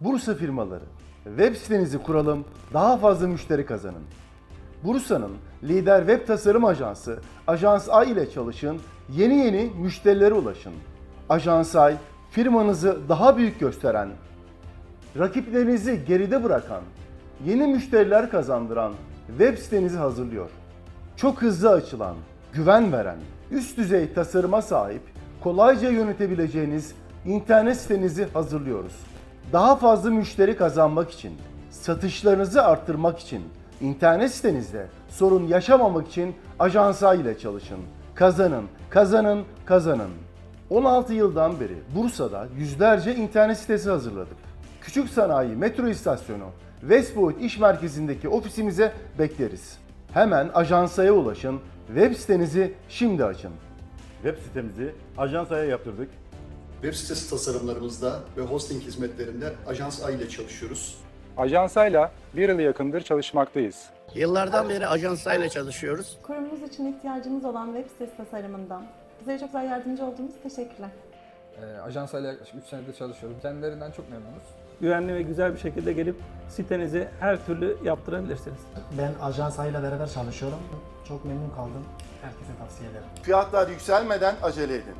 Bursa firmaları. Web sitenizi kuralım, daha fazla müşteri kazanın. Bursa'nın lider web tasarım ajansı Ajans Ay ile çalışın, yeni yeni müşterilere ulaşın. Ajans Ay, firmanızı daha büyük gösteren, rakiplerinizi geride bırakan, yeni müşteriler kazandıran web sitenizi hazırlıyor. Çok hızlı açılan, güven veren, üst düzey tasarıma sahip, kolayca yönetebileceğiniz internet sitenizi hazırlıyoruz. Daha fazla müşteri kazanmak için, satışlarınızı arttırmak için, internet sitenizde sorun yaşamamak için ajansa ile çalışın. Kazanın, kazanın, kazanın. 16 yıldan beri Bursa'da yüzlerce internet sitesi hazırladık. Küçük Sanayi Metro İstasyonu Westpoint İş Merkezi'ndeki ofisimize bekleriz. Hemen ajansaya ulaşın, web sitenizi şimdi açın. Web sitemizi ajansaya yaptırdık. Web sitesi tasarımlarımızda ve hosting hizmetlerinde Ajans A ile çalışıyoruz. Ajansayla bir yıl yakındır çalışmaktayız. Yıllardan beri ajansayla çalışıyoruz. Kurumumuz için ihtiyacımız olan web sitesi tasarımından bize çok güzel yardımcı oldunuz. Teşekkürler. Ee, ajansayla yaklaşık 3 senedir çalışıyorum. Kendilerinden çok memnunuz. güvenli ve güzel bir şekilde gelip sitenizi her türlü yaptırabilirsiniz. Ben ajans ile beraber çalışıyorum. Çok memnun kaldım. Herkese tavsiye ederim. Fiyatlar yükselmeden acele edin.